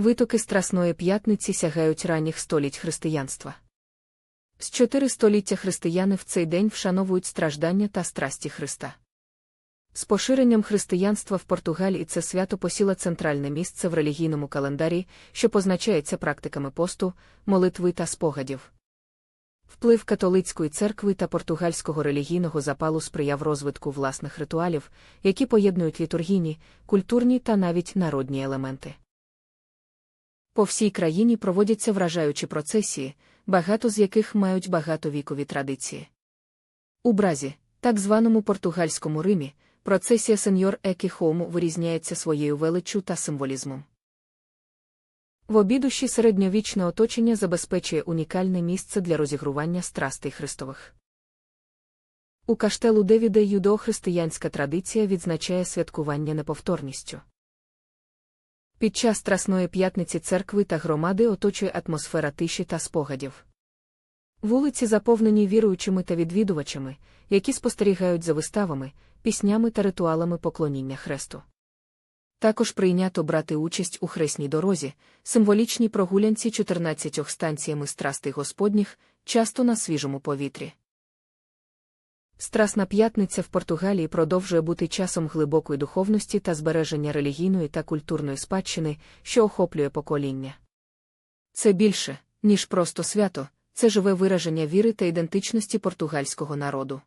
Витоки Страсної п'ятниці сягають ранніх століть християнства. З чотири століття християни в цей день вшановують страждання та страсті Христа. З поширенням християнства в Португалії це свято посіло центральне місце в релігійному календарі, що позначається практиками посту, молитви та спогадів. Вплив католицької церкви та португальського релігійного запалу сприяв розвитку власних ритуалів, які поєднують літургійні, культурні та навіть народні елементи. По всій країні проводяться вражаючі процесії, багато з яких мають багатовікові традиції. У Бразі, так званому португальському Римі, процесія сеньор Екі Хоуму вирізняється своєю величчю та символізмом. В обідуші середньовічне оточення забезпечує унікальне місце для розігрування страстей Христових. У каштелу Девіде юдо-християнська традиція відзначає святкування неповторністю. Під час Страсної п'ятниці церкви та громади оточує атмосфера тиші та спогадів. Вулиці заповнені віруючими та відвідувачами, які спостерігають за виставами, піснями та ритуалами поклоніння хресту. Також прийнято брати участь у хресній дорозі, символічній прогулянці 14 станціями страстей Господніх, часто на свіжому повітрі. Страсна п'ятниця в Португалії продовжує бути часом глибокої духовності та збереження релігійної та культурної спадщини, що охоплює покоління. Це більше, ніж просто свято, це живе вираження віри та ідентичності португальського народу.